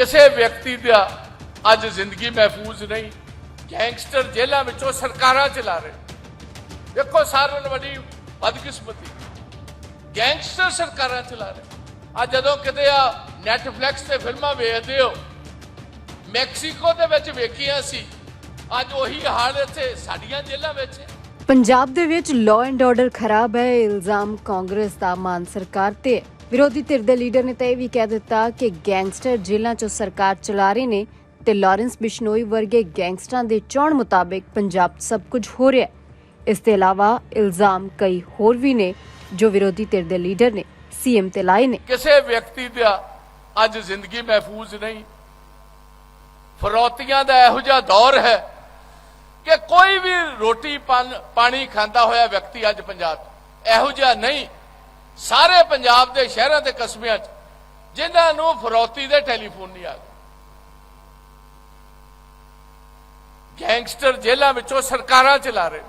ਕਿਸੇ ਵਿਅਕਤੀ ਦਾ ਅੱਜ ਜ਼ਿੰਦਗੀ ਮਹਿਫੂਜ਼ ਨਹੀਂ। ਗੈਂਗਸਟਰ ਜੇਲ੍ਹਾਂ ਵਿੱਚੋਂ ਸਰਕਾਰਾਂ ਚਲਾ ਰਹੇ ਦੇਖੋ ਸਾਰਿਆਂ ਨਾਲੋਂ ਵੱਡੀ ਬਦਕਿਸਮਤੀ। ਗੈਂਗਸਟਰ ਸਰਕਾਰਾਂ ਚਲਾ ਰਹੇ ਆ ਜਦੋਂ ਕਿਤੇ ਆ ਨੈਟਫਲਿਕਸ ਤੇ ਫਿਲਮਾਂ ਵੇਖਦੇ ਹੋ, ਮੈਕਸੀਕੋ ਦੇ ਵਿੱਚ ਵੇਖੀਆਂ ਸੀ, ਅੱਜ ਉਹੀ ਹਾਲ ਇੱਥੇ ਸਾਡੀਆਂ ਜੇਲ੍ਹਾਂ ਵਿੱਚ ਹੈ। ਪੰਜਾਬ ਦੇ ਵਿੱਚ ਲਾਅ ਐਂਡ ਆਰਡਰ ਖਰਾਬ ਹੈ, ਇਲਜ਼ਾਮ ਕਾਂਗਰਸ ਦਾ ਮਾਨ ਸਰਕਾਰ ਤੇ ਹੈ। ਵਿਰੋਧੀ ਧਿਰ ਦੇ ਲੀਡਰ ਨੇ ਤਾਂ ਇਹ ਵੀ ਕਹਿ ਦਿੱਤਾ ਕਿ ਗੈਂਗਸਟਰ ਜੇਲ੍ਹਾਂ 'ਚੋਂ ਸਰਕਾਰ ਚਲਾ ਰਹੇ ਨੇ ਤੇ ਲਾਰੈਂਸ ਬਿਸ਼ਨੋਈ ਵਰਗੇ ਗੈਂਗਸਟਰਾਂ ਦੇ ਚਾਹਣ ਮੁਤਾਬਿਕ ਪੰਜਾਬ 'ਚ ਸਭ ਕੁਝ ਹੋ ਰਿਹਾ ਹੈ। ਇਸ ਤੋਂ ਇਲਾਵਾ ਇਲਜ਼ਾਮ ਕਈ ਹੋਰ ਵੀ ਨੇ ਜੋ ਵਿਰੋਧੀ ਧਿਰ ਦੇ ਲੀਡਰ ਨੇ, ਸੀਐਮ ਤੇ ਲਾਏ ਨੇ। ਕਿਸੇ ਵਿਅਕਤੀ ਦਾ ਅੱਜ ਜ਼ਿੰਦਗੀ ਮਹਿਫੂਜ਼ ਨਹੀਂ। ਫਰੋਤੀਆਂ ਦਾ ਇਹੋ ਜਿਹਾ ਦੌਰ ਹੈ ਕਿ ਕੋਈ ਵੀ ਰੋਟੀ ਪਾਣੀ ਖਾਂਦਾ ਹੋਇਆ ਵਿਅਕਤੀ ਅੱਜ ਪੰਜਾਬ ਇਹੋ ਜਿਹਾ ਨਹੀਂ ਸਾਰੇ ਪੰਜਾਬ ਦੇ ਸ਼ਹਿਰਾਂ ਤੇ ਕਸਬਿਆਂ 'ਚ, ਜਿਨ੍ਹਾਂ ਨੂੰ ਫਰੋਤੀ ਦੇ ਟੈਲੀਫੋਨ ਨਹੀਂ ਆ ਗਏ ਗੈਂਗਸਟਰ ਜੇਲ੍ਹਾਂ ਵਿੱਚੋਂ ਸਰਕਾਰਾਂ ਚਲਾ ਰਹੇ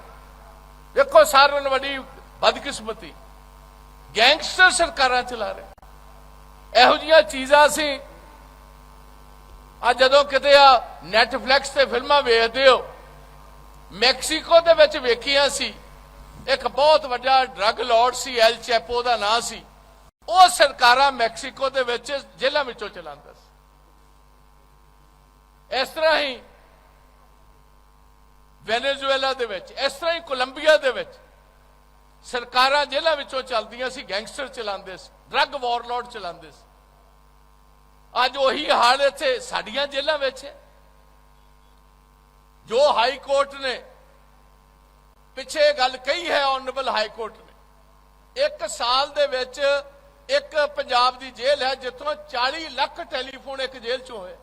ਦੇਖੋ ਸਾਰਿਆਂ ਨੂੰ ਵੱਡੀ ਬਦਕਿਸਮਤੀ। ਗੈਂਗਸਟਰ ਸਰਕਾਰਾਂ ਚਲਾ ਰਹੇ ਇਹੋ ਜੀਆਂ ਚੀਜ਼ਾਂ ਸੀ ਆ ਜਦੋਂ ਕਿਤੇ ਆ ਨੈਟਫਲਿਕਸ ਤੇ ਫਿਲਮਾਂ ਵੇਖਦੇ ਹੋ, ਮੈਕਸੀਕੋ ਦੇ ਵਿੱਚ ਵੇਖੀਆਂ ਸੀ। ਇੱਕ ਬਹੁਤ ਵੱਡਾ ਡਰੱਗ ਲਾਰਡ ਸੀ, ਐਲ ਚੈਪੋ ਦਾ ਨਾਂ ਸੀ। ਉਹ ਸਰਕਾਰਾਂ ਮੈਕਸੀਕੋ ਦੇ ਵਿੱਚ ਜੇਲ੍ਹਾਂ ਵਿੱਚੋਂ ਚਲਾਉਂਦਾ ਸੀ। ਇਸ ਤਰ੍ਹਾਂ ਹੀ ਵੈਨੇਜ਼ੁਏਲਾ ਦੇ ਵਿੱਚ, ਇਸ ਤਰ੍ਹਾਂ ਹੀ ਕੋਲੰਬੀਆ ਦੇ ਵਿੱਚ ਸਰਕਾਰਾਂ ਜੇਲ੍ਹਾਂ ਵਿੱਚੋਂ ਚੱਲਦੀਆਂ ਸੀ, ਗੈਂਗਸਟਰ ਚਲਾਉਂਦੇ ਸੀ, ਡਰੱਗ ਵਾਰਲੋਰਡ ਚਲਾਉਂਦੇ ਸੀ। ਅੱਜ ਉਹੀ ਹਾਲ ਇੱਥੇ ਸਾਡੀਆਂ ਜੇਲ੍ਹਾਂ ਵਿੱਚ ਹੈ। ਜੋ ਹਾਈ ਕੋਰਟ ਨੇ ਪਿੱਛੇ ਇਹ ਗੱਲ ਕਹੀ ਹੈ ਆਨਰੇਬਲ ਹਾਈ ਕੋਰਟ ਨੇ। ਇੱਕ ਸਾਲ ਦੇ ਵਿੱਚ ਇੱਕ ਪੰਜਾਬ ਦੀ ਜੇਲ੍ਹ ਹੈ ਜਿੱਥੋਂ 40 ਲੱਖ ਟੈਲੀਫੋਨ ਇੱਕ ਜੇਲ੍ਹ ਚੋਂ ਹੋਏ।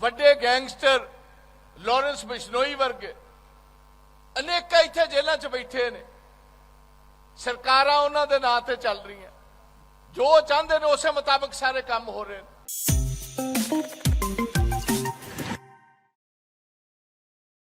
ਵੱਡੇ ਗੈਂਗਸਟਰ ਲਾਰੈਂਸ ਬਿਸ਼ਨੋਈ ਵਰਗੇ ਅਨੇਕਾਂ ਇੱਥੇ ਜੇਲ੍ਹਾਂ 'ਚ ਬੈਠੇ ਨੇ। ਸਰਕਾਰਾਂ ਉਹਨਾਂ ਦੇ ਨਾਂ ਤੇ ਚੱਲ ਰਹੀਆਂ। ਜੋ ਚਾਹੁੰਦੇ ਨੇ ਉਸੇ ਮੁਤਾਬਕ ਸਾਰੇ ਕੰਮ ਹੋ ਰਹੇ ਨੇ।